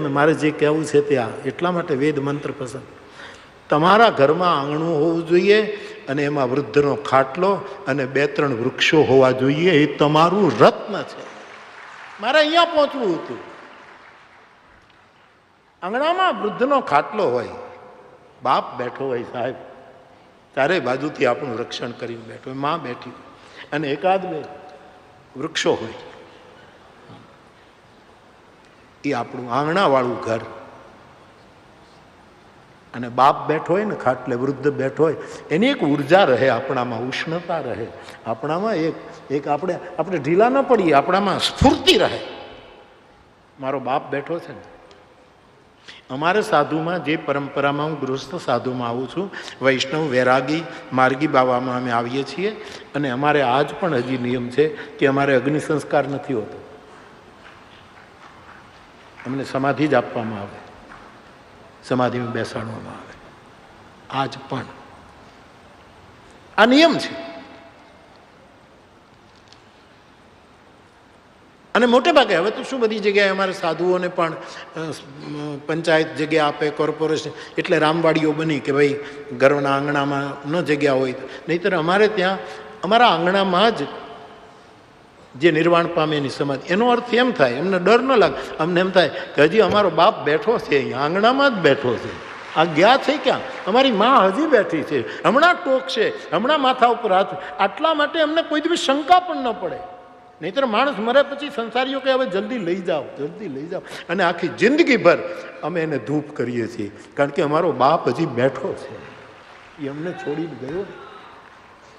મારે જે કહેવું છે ત્યાં એટલા માટે વેદ મંત્ર પસંદ. તમારા ઘરમાં આંગણું હોવું જોઈએ અને એમાં વૃદ્ધનો ખાટલો અને બે ત્રણ વૃક્ષો હોવા જોઈએ એ તમારું રત્ન છે. મારે અહીંયા પહોંચવું હતું. આંગણામાં વૃદ્ધનો ખાટલો હોય, બાપ બેઠો હોય સાહેબ, ચારે બાજુથી આપણું રક્ષણ કરીને બેઠો હોય, માં બેઠી અને એકાદ બે વૃક્ષો હોય. એ આપણું આંગણાવાળું ઘર. અને બાપ બેઠો હોય ને ખાટલે, વૃદ્ધ બેઠો હોય, એની એક ઊર્જા રહે, આપણામાં ઉષ્ણતા રહે. આપણામાં એક એક આપણે આપણે ઢીલા ન પડીએ, આપણામાં સ્ફૂર્તિ રહે. મારો બાપ બેઠો છે ને, અમારે સાધુમાં જે પરંપરામાં હું ગૃહસ્થ સાધુમાં આવું છું, વૈષ્ણવ, વૈરાગી, માર્ગી બાવામાં અમે આવીએ છીએ, અને અમારે આજ પણ હજી નિયમ છે કે અમારે અગ્નિ સંસ્કાર નથી હોતો. અમને સમાધિ જ આપવામાં આવે. સમાધિમાં બેસાડવામાં આવે. આજ પણ. આ નિયમ છે. અને મોટે ભાગે હવે તો શું બધી જગ્યાએ અમારે સાધુઓને પણ પંચાયત જગ્યા આપે, કોર્પોરેશન, એટલે રામવાડીઓ બની કે ભાઈ ઘરના આંગણામાં ન જગ્યા હોય. નહીંતર અમારે ત્યાં, અમારા આંગણામાં જ જે નિર્વાણ પામે એની સમાધિ. એનો અર્થ એમ થાય, એમને ડર ન લાગે. અમને એમ થાય કે હજી અમારો બાપ બેઠો છે, અહીંયા આંગણામાં જ બેઠો છે. આ ગયા છે ક્યાં? અમારી માં હજી બેઠી છે. હમણાં ટોક છે, હમણાં માથા ઉપર હાથ આટલા માટે અમને કોઈ દિવસ શંકા પણ ન પડે. નહીતર માણસ મરે પછી સંસારીઓ કે હવે જલ્દી લઈ જાઓ, જલ્દી લઈ જાઓ. અને આખી જિંદગીભર અમે એને ધૂપ કરીએ છીએ. કારણ કે અમારો બાપ હજી બેઠો છે. એ અમને છોડી ગયો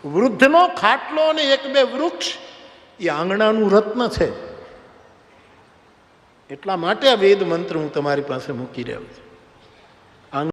વૃદ્ધનો ખાટલો અને એક બે વૃક્ષ એ આંગણાનું રત્ન છે. એટલા માટે આ વેદ મંત્ર હું તમારી પાસે મૂકી રહ્યો છું.